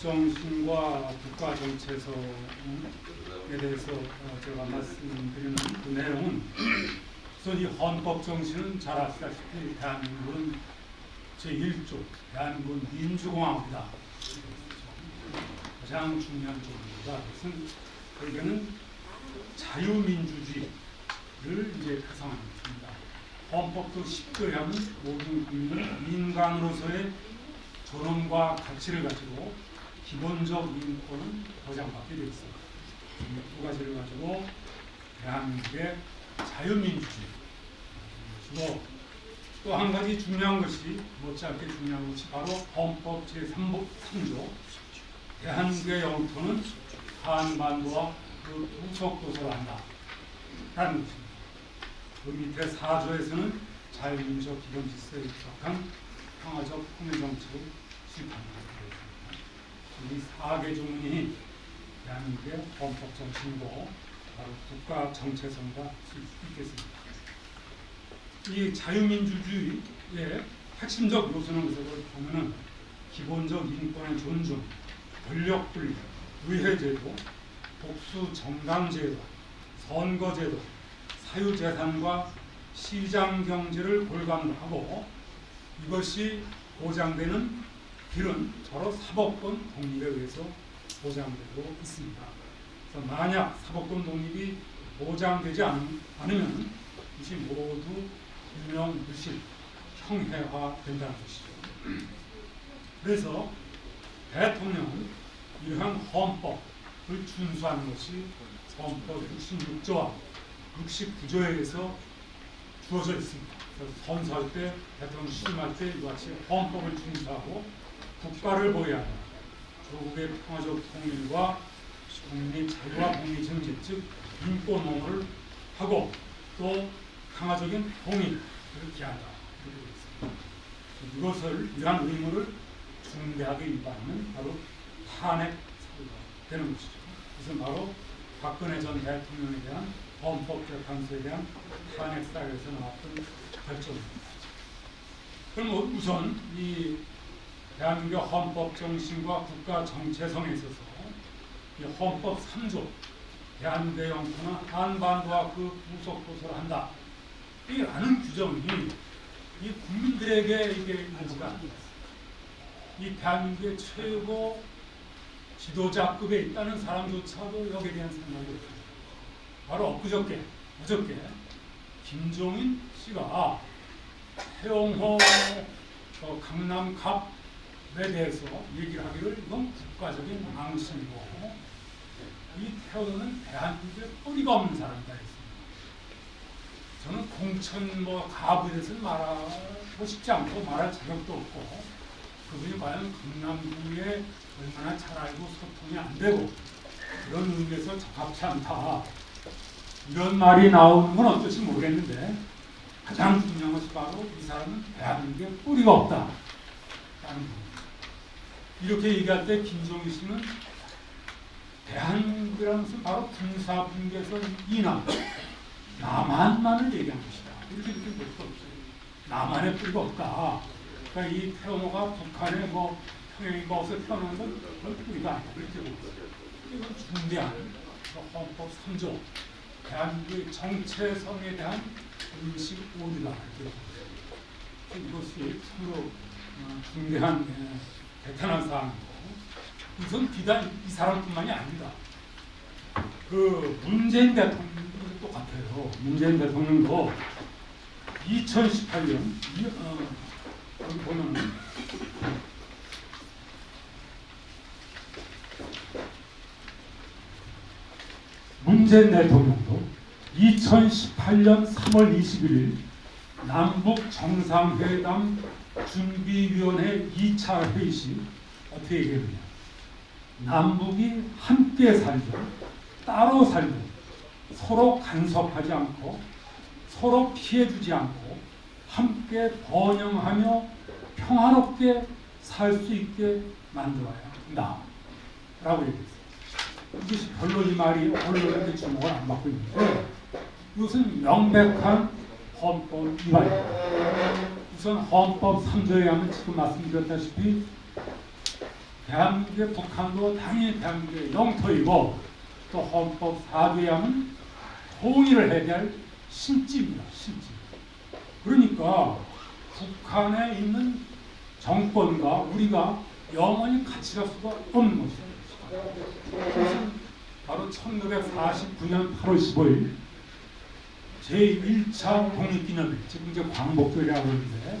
정신과 국가 정체성에 대해서 어, 제가 말씀드리는 그 내용은 우선 이 헌법 정신은 잘 아시다시피 대한민국은 제1조 대한민국은 민주공화국이다. 가장 중요한 조입니다. 그것은 저희는 자유민주주의를 이제 표상하는 것입니다. 헌법도 쉽게 하면 모든 국민은 인간으로서의 존엄과 가치를 가지고 기본적 인권은 보장받게 되어 있습니다. 이두 가지를 가지고 대한민국의 자유민주주의 그리고 또한 가지 중요한 것이 못지않게 중요한 것이 바로 헌법 제3조 3조 대한민국의 영토는 한반도와 그 부속도서를 한다 라는 것입니다. 그 밑에 4조에서는 자유민주적 기본 질서에 입각한 평화적 통일 정책을 수립한다. 이 4개 조문이 대한민국의 헌법 정신이고 바로 국가 할수 있겠습니다. 이 자유민주주의의 핵심적 요소는 것을 보면은 기본적 인권의 존중, 권력 분리, 의회제도, 복수 정당제도, 선거제도, 사유재산과 시장경제를 골감하고 이것이 보장되는 길은 바로 사법권 독립에 의해서 보장되고 있습니다. 그래서 만약 사법권 독립이 보장되지 않, 않으면 이것이 모두 유명 무실, 형해화 된다는 것이죠. 그래서 대통령은 이러한 헌법을 준수하는 것이 헌법 66조와 69조에 의해서 주어져 있습니다. 선서할 때, 대통령 취임할 때 이와 같이 헌법을 준수하고 국가를 보호하는 조국의 평화적 통일과 국민의 자유와 국민 정신 즉 인권 옹호를 하고 또 평화적인 통일을 기한다. 이것을 이러한 의무를 중대하게 위반하는 바로 탄핵 사유가 되는 것이죠. 그것은 바로 박근혜 전 대통령에 대한 헌법재판소에 대한 탄핵 사유에서 나왔던 결정입니다. 그럼 우선 이 대한민국 헌법 정신과 국가 정체성에 있어서 이 헌법 3조 대한민국의 영토는 한반도와 그 부속 도서를 한다. 이라는 규정이 이 국민들에게 이게 아직 이 대한민국의 최고 지도자급에 있다는 사람조차도 여기에 대한 생각이 없어요. 바로 엊그저께, 어저께 김종인 씨가 태영호 어, 강남갑에 대해서 얘기를 하기를 이건 국가적인 망신이고 이 태영호는 대한민국의 뿌리가 없는 사람이다 했습니다. 저는 공천 뭐 가부에 대해서는 말하고 싶지 않고 말할 자격도 없고 그분이 과연 강남구에 얼마나 잘 알고 소통이 안 되고 그런 의미에서 적합치 않다. 이런 말이 나오는 건 어떨지 모르겠는데 가장 중요한 것이 바로 이 사람은 대한민국에 뿌리가 없다. 라는 겁니다. 이렇게 얘기할 때 김종희 씨는 대한민국이라는 것은 바로 군사분계에서 이남, 남한만을 얘기한 것이다. 이렇게 이렇게 볼 수 없어요. 남한의 뿌리가 없다. 그러니까 이 태어모가 북한의 뭐 평양이 거기서 태어난 건 그런 뿌리가 아니다. 이렇게 보고. 이건 중대한 그 헌법 3조 대한민국의 정체성에 대한 인식 오류다. 이것이 참으로 어, 중대한 예, 대단한 사항이고 우선 비단 이 사람뿐만이 아니다. 그 문재인 대통령도 똑같아요. 문재인 대통령도 2018년 이, 어, 보면 문재인 대통령도 2018년 3월 21일 남북 정상회담 준비위원회 2차 회의 시 어떻게 얘기했느냐 남북이 함께 살고 따로 살고 서로 간섭하지 않고 서로 피해주지 않고 함께 번영하며 평화롭게 살 수 있게 만들어야 한다. 라고 얘기했어요. 이것이 별로 이 말이 언론에게 주목을 안 받고 있는데 이것은 명백한 헌법 위반입니다. 우선 헌법 3조에 하면 지금 말씀드렸다시피 대한민국의 북한도 당연히 대한민국의 영토이고 또 헌법 4조양은 통일을 해야 될 신지입니다. 신지. 그러니까 북한에 있는 정권과 우리가 영원히 같이 갈 수가 없는 것입니다. 바로 1949년 8월 15일 제1차 독립기념일, 지금 이제 광복절이라고 하는데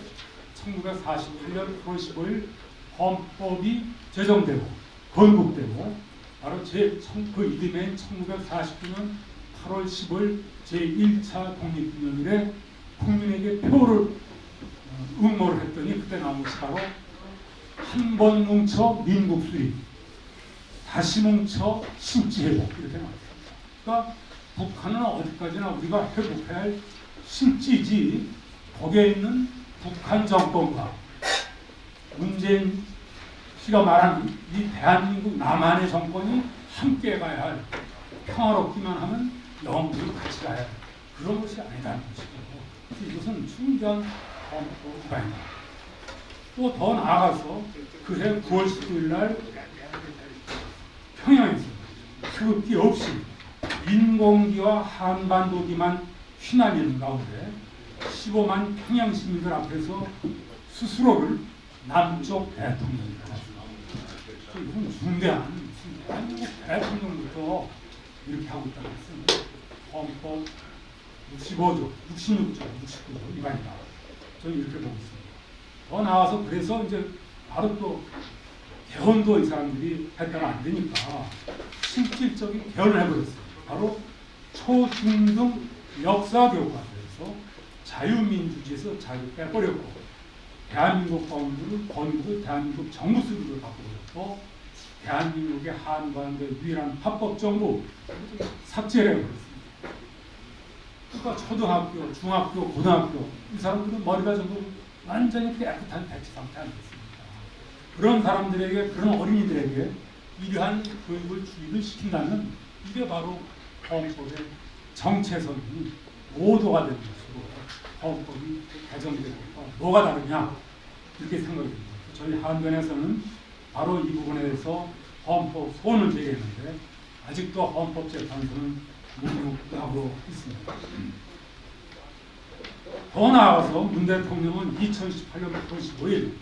1948년 8월 15일 헌법이 제정되고 건국되고 바로 제그 이듬해 1949년 8월 15일 제1차 독립기념일에 국민에게 표를 어, 응모를 했더니 그때 나온 것이 바로 한 번 뭉쳐 민국 수립, 다시 뭉쳐 신지 회복 이렇게 나왔습니다. 그러니까 북한은 어디까지나 우리가 회복해야 할 신지지 거기에 있는 북한 정권과 문재인 씨가 말한 이 대한민국 남한의 정권이 함께 가야 할 평화롭기만 하면 영원히 같이 가야 할 그런 것이 아니다는 것이고 이것은 헌법 위반입니다. 또 더 나아가서 그해 9월 15일 날 평양에서 태극기 없이 인공기와 한반도기만 휘날리는 가운데 15만 평양 시민들 앞에서 스스로를 남쪽 대통령이다. 이건 중대한 한국 대통령부터 이렇게 하고 있다는 것은 헌법 65조, 66조, 69조 위반이다. 저는 이렇게 보고 있습니다. 더 나아서 그래서 이제 바로 또 개헌도 이 사람들이 했다가 안 되니까 실질적인 개헌을 해버렸어요. 바로 초중등 역사 교과서에서 자유민주주의에서 자유 빼버렸고 대한민국 법률을 건국 대한민국 정부 수립을 바꿔버렸고 대한민국의 한반도 유일한 합법 정부 삭제를 해버렸습니다. 그러니까 초등학교, 중학교, 고등학교 이 사람들은 머리가 전부 완전히 깨끗한 대치 상태 아니겠습니까? 그런 사람들에게 그런 어린이들에게 이러한 교육을 주입을 시킨다면 이게 바로 헌법의 정체성이 모도가 되는 것이고 헌법이 개정되고 뭐가 다르냐 이렇게 생각이 듭니다. 저희 한변에서는 바로 이 부분에 대해서 헌법 소원을 제기했는데 아직도 헌법재판소는 무기력하고 있습니다. 더 나아가서 문 대통령은 2018년 8월 15일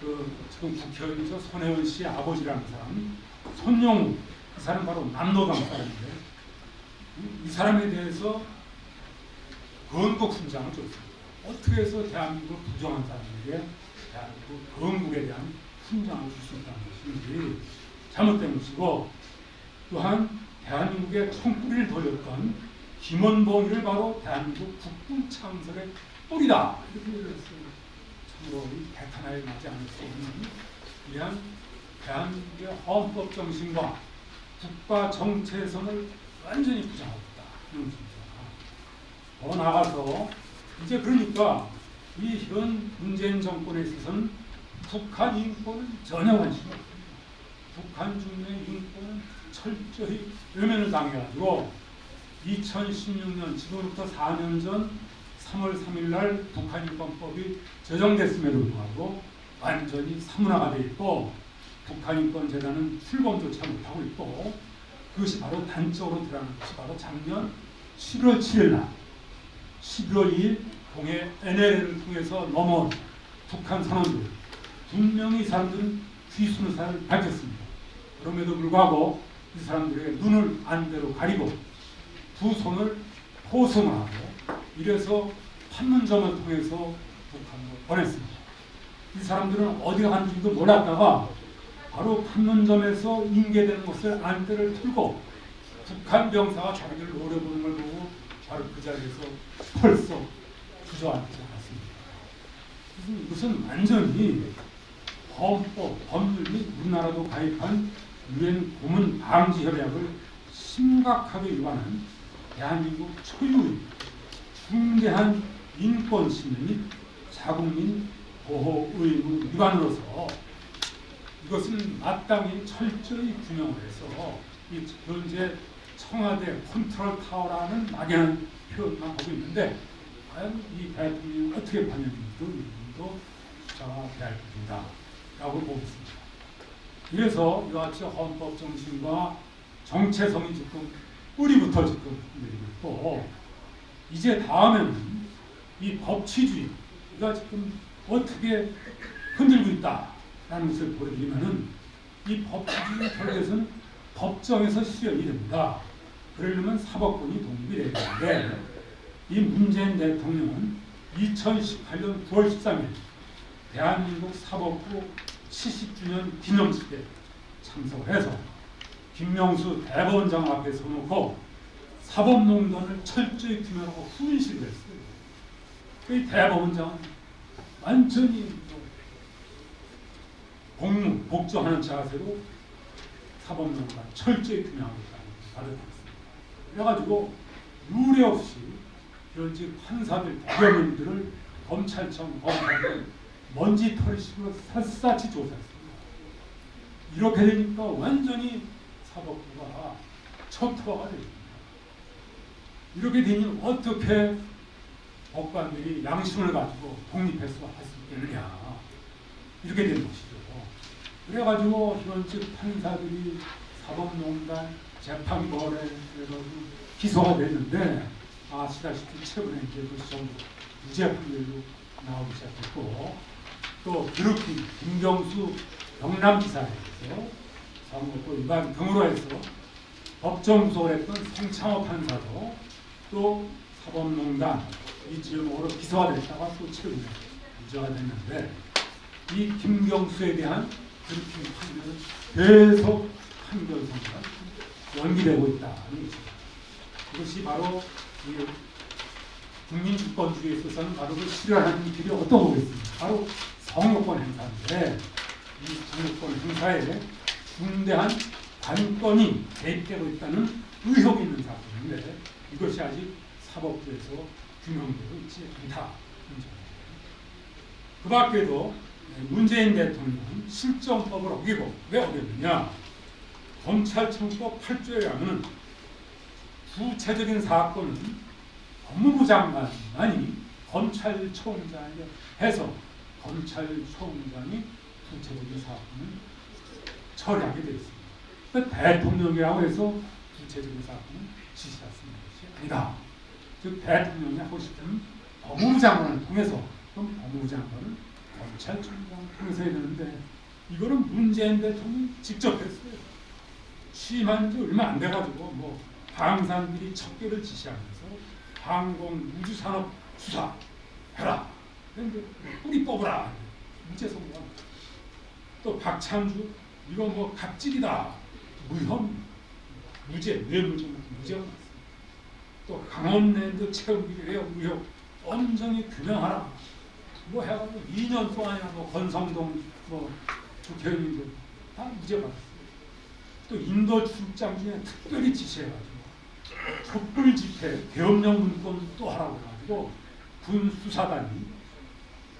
그 지금 국회의원이죠 손혜원 씨 아버지라는 사람 손용우 이 사람 바로 남로당 사람인데 이- 이 사람에 대해서 건국 훈장을 줬습니다. 어떻게 해서 대한민국을 부정한 사람에게 대한민국 건국에 대한 훈장을 줄 수 있다는 것인지 잘못된 것이고 또한 대한민국의 총뿌리를 돌렸던 김원봉이를 바로 대한민국 국군 창설의 뿌리다. 참으로 이 대탄하에 맞지 않을 수 없는 이러한 대한민국의 헌법 정신과 국가 정체성을 완전히 부정하고 있다. 이런 것입니다. 더 나아가서 이제 그러니까 이 현 문재인 정권에 있어서는 북한 인권은 전혀 관심이 없습니다. 북한 주민의 인권은 철저히 외면을 당해가지고 2016년 지금부터 4년 전 3월 3일 날 북한 인권법이 제정됐음에도 불구하고 완전히 사문화가 돼 있고 북한 인권 재단은 출범조차 못하고 있고 그것이 바로 단적으로 드러나는 것이 바로 작년 11월 7일 날 11월 2일 동해 NLL을 통해서 넘어온 북한 선원들 분명히 이 사람들은 귀순 의사를 밝혔습니다. 그럼에도 불구하고 이 사람들의 눈을 안대로 가리고 두 손을 포성을 하고 이래서 판문점을 통해서 북한으로 보냈습니다. 이 사람들은 어디 간지도 몰랐다가 바로 판문점에서 인계되는 것을 안대를 틀고 북한 병사가 자기를 노려보는 걸 보고 바로 그 자리에서 벌써 주저앉지 않았습니다. 그래서 이것은 완전히 헌법, 법률 및 우리나라도 가입한 유엔 고문 방지 협약을 심각하게 위반한 대한민국 초유의 중대한 인권 침해 및 자국민 보호 의무 위반으로서 이것은 마땅히 철저히 규명을 해서 이 현재 청와대 컨트롤 타워라는 막연한 표현만 하고 있는데 과연 이 대통령이 어떻게 판단했는지도 이분도 돼야 됩니다. 라고 보고 있습니다. 이래서 이와 같이 헌법 정신과 정체성이 지금 뿌리부터 지금 있고 이제 다음에는 이 법치주의가 지금 어떻게 흔들고 있다 라는 것을 보여드리면은 이 법치주의 결국에서는 법정에서 실현이 됩니다. 그러려면 사법권이 독립이 돼야 되는데 이 문재인 대통령은 2018년 9월 13일 대한민국 사법부 70주년 기념식에 참석을 해서 김명수 대법원장 앞에 서놓고 사법농단을 철저히 규명하고 훈시를 했어요. 그 대법원장은 완전히 뭐 복무, 복종하는 자세로 사법농단 철저히 규명하고 있다는 받아들였습니다. 그래가지고 유례 없이 이런 즉 판사들, 대법원들을 검찰청, 검찰을 먼지 털이식으로 샅샅이 조사했습니다. 이렇게 되니까 완전히 사법부가 초토화가 됩니다. 이렇게 되니 어떻게 법관들이 양심을 가지고 독립해서 할 수 있겠느냐 이렇게 되는 것이죠. 그래가지고 즉 판사들이 사법농단 재판거래 그래가지고 기소가 됐는데 아시다시피 최근에 이제 전부 무죄 판결로 나오기 시작했고 또 드루킹 김경수 경남지사에 대해서 선거법 위반 등으로 해서 법정 구속을 했던 송창호 판사도 또 사법농단 이 제목으로 기소가 됐다가 또 최근에 무죄가 됐는데 이 김경수에 대한 계속 판결 선고가 연기되고 것입니다. 이것이 바로 이 국민 주권주의에 있어서는 바로 그 실현하는 길이 어떤 거겠습니까? 바로 성역권 행사인데 이 성역권 행사에 중대한 관건이 개입되고 있다는 의혹이 있는 사건인데 이것이 아직 사법부에서 규명되고 있지 점입니다. 그 밖에도 문재인 대통령은 실정법을 어기고 왜 어겼느냐? 검찰청법 8조에 하면 구체적인 사건은 법무부 장관만이 검찰총장에 해서 검찰총장이 구체적인 사건을 처리하게 되어 있습니다. 그 대통령이라고 해서 구체적인 사건을 지시할 수 있는 것이 아니다. 즉 대통령이 하고 싶은 법무부 장관을 통해서 그럼 법무부 장관은 검찰 총장을 통해서 해야 되는데 이거는 문재인 대통령이 직접 했어요. 취임한 지 얼마 안 돼가지고 뭐 방산비리 척결을 지시하면서 항공 우주산업 수사 해라. 근데 뿌리 뽑으라. 무죄 선고. 또 박찬주 이거 뭐 갑질이다. 무혐 무죄 뇌물죄 무죄가 났습니다. 또 강원랜드 채용비리 왜요 무효 엄정히 규명하라. 뭐 해가지고 2년 동안이나 뭐 건성동 뭐 국회의원님들 다 무죄 받았어요. 또 인도 출장 중에 특별히 지시해가지고 촛불 집회 계엄령 문건 또 하라고 해가지고 군 수사단이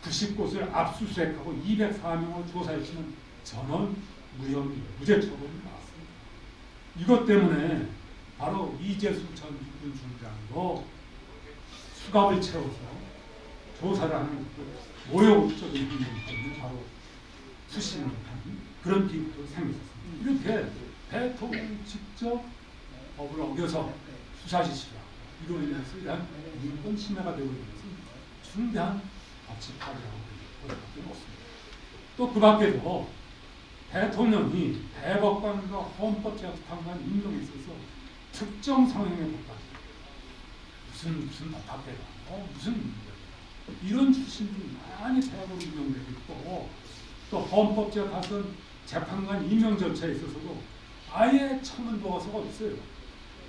90곳을 압수수색하고 204명을 조사했지만 전원 무혐의 무죄 처벌이 나왔습니다. 이것 때문에 바로 이재수 전 군중장도 수갑을 채워서 조사를 하는 그 모욕적인 행동 때문에 바로 수신을 한 그런 비극도 생겼습니다. 이렇게 대통령이 직접 법을 어겨서 수사 지시를 하고 이로 인해서 이러한 인권 침해가 되고 있는 것은 중대한 법치 파괴라고 볼 수밖에 없습니다. 또 그 밖에도 대통령이 대법관과 헌법재판관 임명에 있어서 특정 성향의 법관 무슨 무슨 법학대가 어, 무슨. 이런 출신들이 많이 대학으로 임명되고 있고 또 헌법재판관 재판관 임명 절차에 있어서도 아예 청문 보고서가 없어요.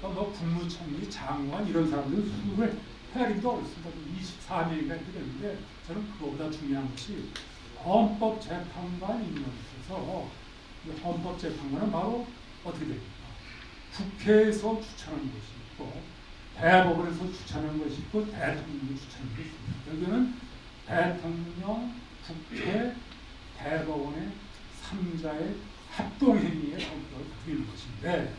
뭐 국무총리, 장관 이런 사람들은 수를 헤아리기도 어렵습니다. 24명이나 이렇게 되는데 저는 그거보다 중요한 것이 헌법재판관 임명에서 이 헌법재판관은 바로 어떻게 됩니까? 국회에서 추천하는 것이 있고 대법원에서 추천하는 것이 있고 대통령이 추천하는 것이 있습니다. 여기는 대통령, 국회, 대법원의 3자의 합동행위의 성격을 드리는 것인데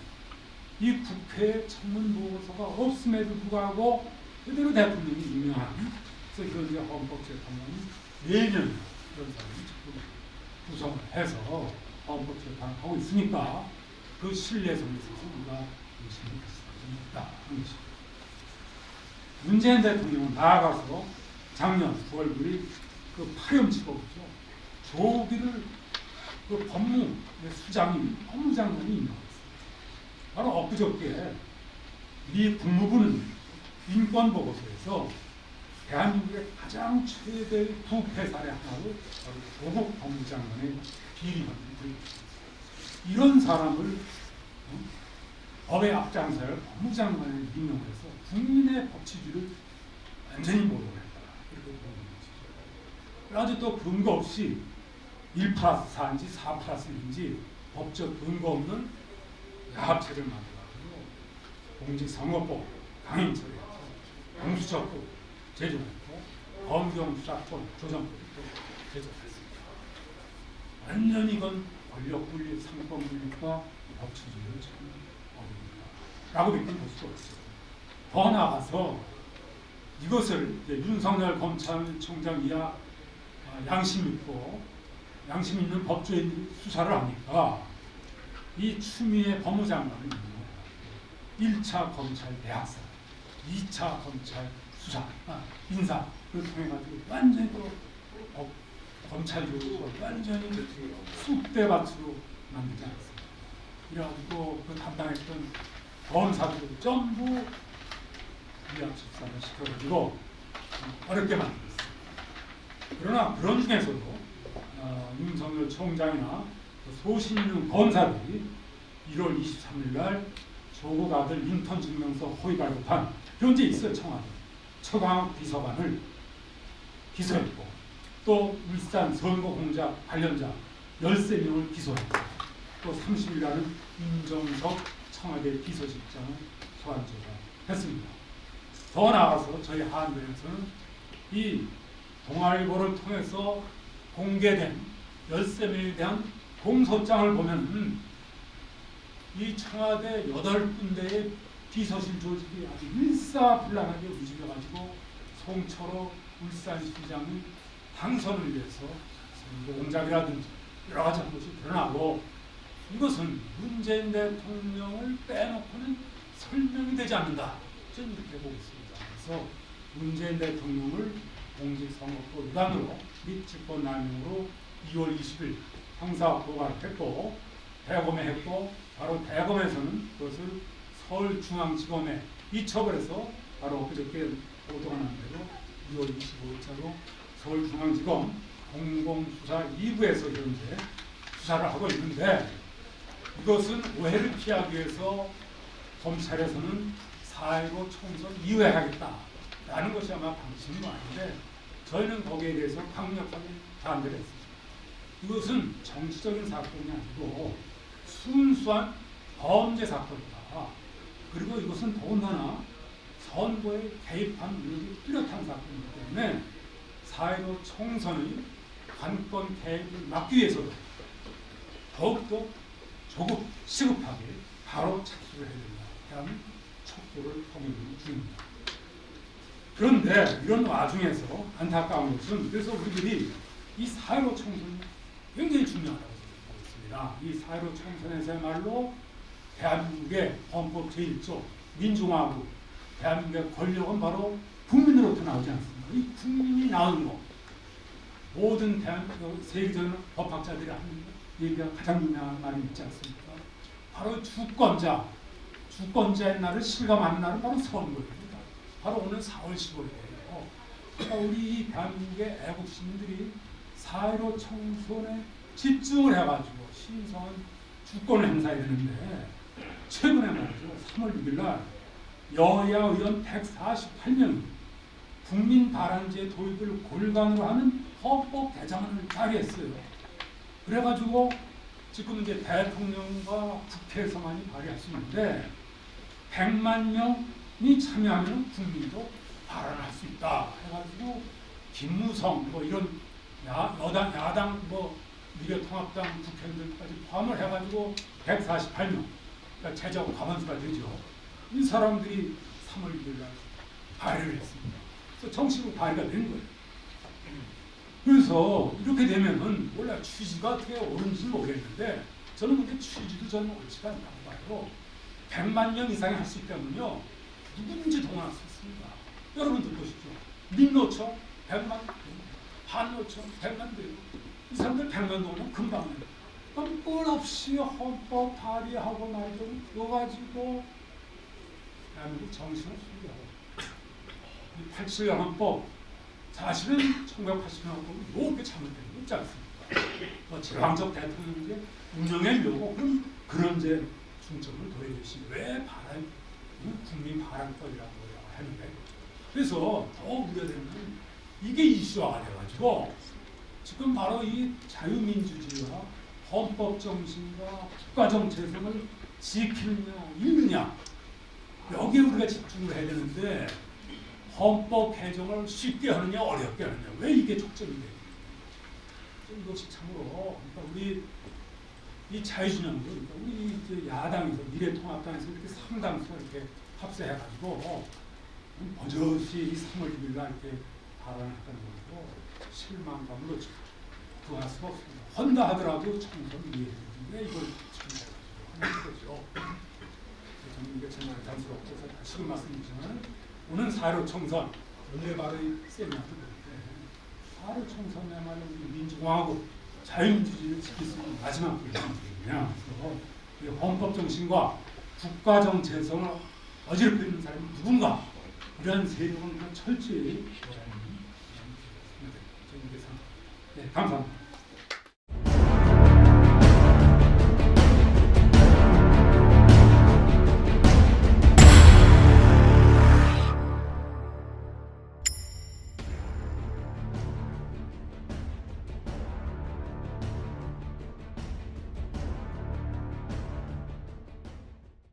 이 국회의 청문 보고서가 없음에도 불구하고 그대로 대통령이 임명한 그래서 이제 헌법재판관이 4명 그런 사람이 구성을 해서 헌법재판을 하고 있으니까 그 신뢰성에 있어서 우리가 의심을 없다 하는 것입니다. 문재인 대통령은 나아가서 작년 9월 9일 그 파렴치고죠 조기를 그 법무 수장이 법무장관이 임명했어요. 바로 엊그저께 미 국무부는 인권 보고서에서 대한민국의 가장 최대의 부패 사례 하나로 바로 조국 법무장관의 비리가 들었습니다. 이런 사람을 어? 법의 앞장서야 법무장관에 임명해서 국민의 법치주의를 완전히 모독했다. 이렇게 보는 것이죠. 그래가지고 또 근거 없이 1 플러스 4인지 4 플러스 1인지 법적 근거 없는 야합체를 만들어가지고 공직선거법 강행 처리해서 공수처법 제정했고 검경수사권 조정법도 제정했습니다. 완전히 이건 권력 분리, 상권 분리과 법치주의를 어긋는다. 라고 수가 없어요. 더 나아가서 이것을 윤석열 검찰총장 이하 아, 양심 있고 양심 있는 법조인들이 수사를 하니까 이 추미애 법무장관은 1차 검찰 대학사, 2차 검찰 수사, 아, 인사를 통해 가지고 완전히 또 법, 검찰 교육을 완전히 쑥대 밭으로 만들지 않습니다. 그래가지고 그 담당했던 검사들 전부 위압 수사를 시켜가지고 어렵게 만들었습니다. 그러나 그런 중에서도 어, 윤석열 총장이나 그 소신있는 검사들이 1월 23일 날 조국 아들 인턴 증명서 허위 발급한 현재 있어요 청와대 최강욱 비서관을 기소했고 또 울산 선거 공작 관련자 13명을 기소했고 또 30일 날은 임정석 청와대 비서실장을 소환 조사했습니다. 더 나아가서 저희 한국에서는 이 동아일보를 통해서 공개된 13명에 대한 공소장을 보면 이 청와대 8군데의 비서실 조직이 아주 일사불란하게 움직여가지고 송철호 울산시장이 당선을 위해서 공작이라든지 여러 가지 한 것이 드러나고 이것은 문재인 대통령을 빼놓고는 설명이 되지 않는다. 저는 이렇게 보고 있습니다. 그래서 문재인 대통령을 공직선거법 위반으로 및 직권남용으로 2월 20일 형사 고발했고 대검에 했고 바로 대검에서는 그것을 서울중앙지검에 이처벌해서 바로 그저께 보도가 난 대로 2월 25일자로 서울중앙지검 공공수사 2부에서 현재 수사를 하고 있는데 이것은 오해를 피하기 위해서 검찰에서는 4.15 총선 이후에 하겠다라는 것이 아마 방침인 거 아닌데 저희는 거기에 대해서 강력하게 반대를 했습니다. 이것은 정치적인 사건이 아니고 순수한 범죄 사건이다. 그리고 이것은 더군다나 선거에 개입한 능력이 뚜렷한 사건이기 때문에 4.15 총선의 관권 개입을 막기 위해서도 더욱더 조급 시급하게 바로 착수를 해야 된다. 라는 촉구를 통일부 중입니다. 그런데 이런 와중에서 안타까운 것은 그래서 우리들이 이4.15 총선이 굉장히 중요하다고 생각하고 있습니다. 이4.15 총선에서야말로 대한민국의 헌법 제1조 민주화하고 대한민국의 권력은 바로 국민으로부터 나오지 않습니까? 이 국민이 나오는 거 모든 대한민국 세계적인 법학자들이 하는 얘기가 가장 유명한 말이 있지 않습니까? 바로 주권자, 주권자의 날을 실감하는 날은 바로 선거입니다. 바로 오늘 4월 15일이에요. 그러니까 우리 대한민국의 애국 시민들이 4.15 총선에 집중을 해가지고 신성한 주권을 행사해야 되는데 최근에 말이죠. 3월 6일 날 여야 의원 148명이 국민 발안제 도입을 골간으로 하는 헌법 개정안을 발의했어요. 그래가지고 지금 이제 대통령과 국회에서만이 발의할 수 있는데 100만 명이 참여하면 국민도 발언할 수 있다 해가지고 김무성 뭐 이런 야, 여당 야당 뭐 미래통합당 국회의원들까지 포함을 해가지고 148명 그러니까 최저 과반수가 되죠. 이 사람들이 3월 1일 날 발의를 했습니다. 그래서 정식으로 발의가 된 거예요. 그래서 이렇게 되면은 원래 취지가 어떻게 옳은지 모르겠는데 저는 근데 취지도 저는 옳지가 않다고 봐요. 100만 명 이상이 할 수 있다면요. 누구든지 동원할 수 있습니다. 여러분들 보십시오. 민노총 100만, 한노총 100만 돼요. 이 사람들 100만 동원 금방 해요. 그럼 꼴 없이 헌법 발의하고 말이죠. 그거 가지고 대한민국 정신없습니다. 이 87년 헌법 사실은 1980년 헌법은 이렇게 잘못된 거 있지 않습니까? 뭐 제왕적 대통령제 운영의 묘고 그럼 그런 제 중점을 둬야되시 왜 바람 이 국민 바람법이라고 하는데 그래서 더 우려되는 건 이게 이슈화가 돼가지고 지금 바로 이 자유민주주의와 헌법 정신과 국가 정체성을 지키느냐 읽느냐 여기에 우리가 집중을 해야 되는데 헌법 개정을 쉽게 하느냐 어렵게 하느냐 왜 이게 촉점이 돼요? 이것이 참으로 그러니까 우리 이 자유진영도 그러니까 우리 이제 야당에서 미래통합당에서 이렇게 상당수 이렇게 합세해가지고 버젓이 이 3월 1일 날 이렇게 발언했다는 거고 실망감으로 구할 수가 없습니다. 헌다 하더라도 총선 이해해주는데 이걸 참여해가지고 하는 거죠. 저는 이게 정말 단스럽고 다시금 말씀드리지만 오늘 4.15 총선. 오늘 바로 4.15 총선이야말로 우리 민주공화국 자유민주주의를 지킬 수 있는 마지막 기회냐 그래서 이 헌법 정신과 국가 정체성을 어지럽히는 사람이 누군가 이런 세력은 그 철저히 네, 감사합니다.